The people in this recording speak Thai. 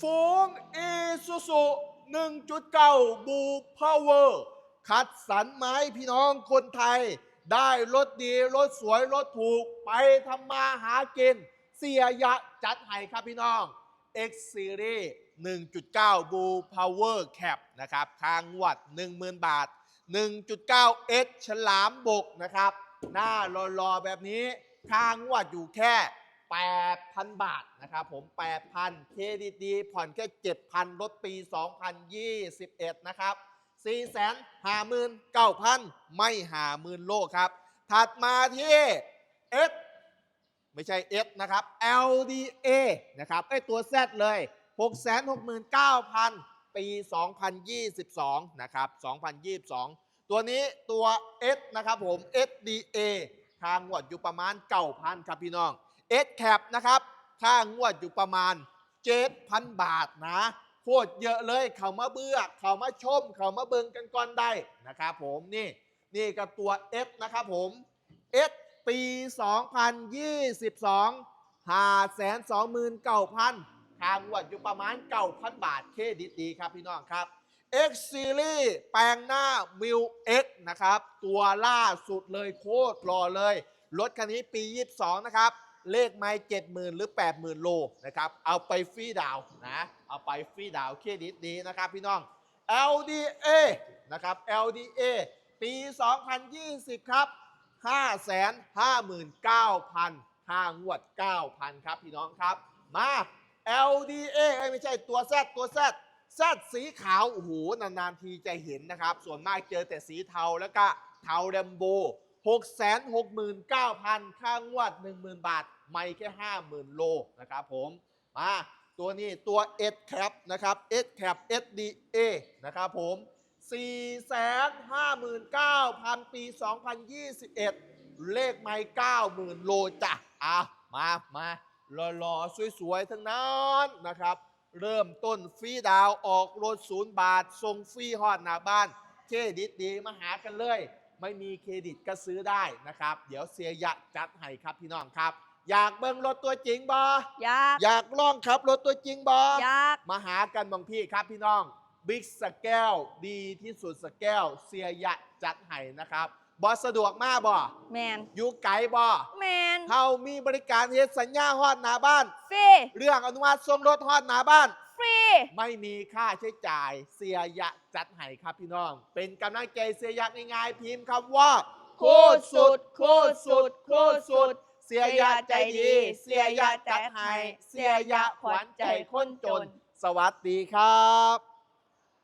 ฟูงอีซูซู1.9บูพาวเวอร์ คัดสรรไม้พี่น้องคนไทย ได้รถดี รถสวย รถถูกไปทำมาหากิน เสียยะจัดให้ครับพี่น้อง X Series 1.9บูพาวเวอร์แคปนะครับทางวัด 10,000 บาท 1.9 X ฉลามบกนะครับ หน้ารอๆแบบนี้ทางงวัดอยู่แค่ 8,000 บาทนะครับผม 8,000 เครดิตดี ผ่อนแค่ 7,000ลดปี 2021 นะครับ 459,000 ไม่หาหมื่นโลครับ ถัดมาที่ S ไม่ใช่ S นะครับ LDA นะครับไอตัว Z เลย 669,000 ปี 2022 นะครับ 2022 ตัวนี้ตัว S นะครับผม SDA ทางงวดอยู่ประมาณ9,000ครับพี่น้อง S Cap นะครับค่างวดอยู่ประมาณ 7,000 บาทนะโคตรเยอะเลยเขามาเบื่อเขามาชม เขามาเบิงกันก่อนได้นะครับผมนี่นี่ก็ตัว S นะครับผม S ปี 2022 529,000ทางงวดอยู่ประมาณ 9,000 บาทเครดิตดีครับพี่น้องครับ X Series แปลงหน้า m i l X นะครับ ตัวล่าสุดเลยโคตรรอเลย รถคันนี้ปี 22 นะครับ เลขไม่70,000หรือ80,000โลนะครับ เอาไปฟรีดาวนะ เอาไปฟรีดาวเครดิตดีนะครับพี่น้อง LDA นะครับ LDA ปี 2020 ครับ 559,000ห้างวด 9,000 ครับพี่น้องครับ มา LDA ไม่ใช่ตัว Z ตัว Z Z สีขาว โอ้โห นาน ๆ ทีจะเห็นนะครับ ส่วนมากเจอแต่สีเทาแล้วก็เทาแรมโบ 669,000 ค่างวด 10,000 บาท ไม่แค่ 50,000 โลนะครับผมมาตัวนี้ตัว S Cap นะครับ S Cap SDA นะครับผม 459,000 ปี 2021 เลขไม่ 90,000 โลจ้ะอะมามาหล่อๆ สวยๆ ทั้งนั้นนะครับ เริ่มต้นฟรีดาวออกรถศูนย์บาทส่งฟรีฮอดหน้าบ้านเครดิตีมาหากันเลย ไม่มีเครดิตก็ซื้อได้นะครับ เดี๋ยวเสียยะจัดให้ครับพี่น้องครับ อยากเบิ่งรถตัวจริงบออยากอยากลองขับรถตัวจริงบออยากมาหากันบางพี่ครับพี่น้องบิ๊กสแกลดีที่สุดสแกลเสียยะจัดให้นะครับบอสะดวกมากบอแมนอยู่ไกลบอแมนเฮามีบริการเฮ็ดสัญญาฮอดหน้าบ้านฟรีเรื่องอนุมัติส่งรถฮอดหน้าบ้าน ฟรี ไม่มีค่าใช้จ่ายเสียยะจัดให้ครับพี่น้อง เป็นกำลังใจเสียยะง่ายๆพิมพ์คำว่าโคตรสุดโคตรสุดโคตรสุด เสียยะใจดี เสียยะจัดให้เสียยะขวัญใจคนจน สวัสดีครับ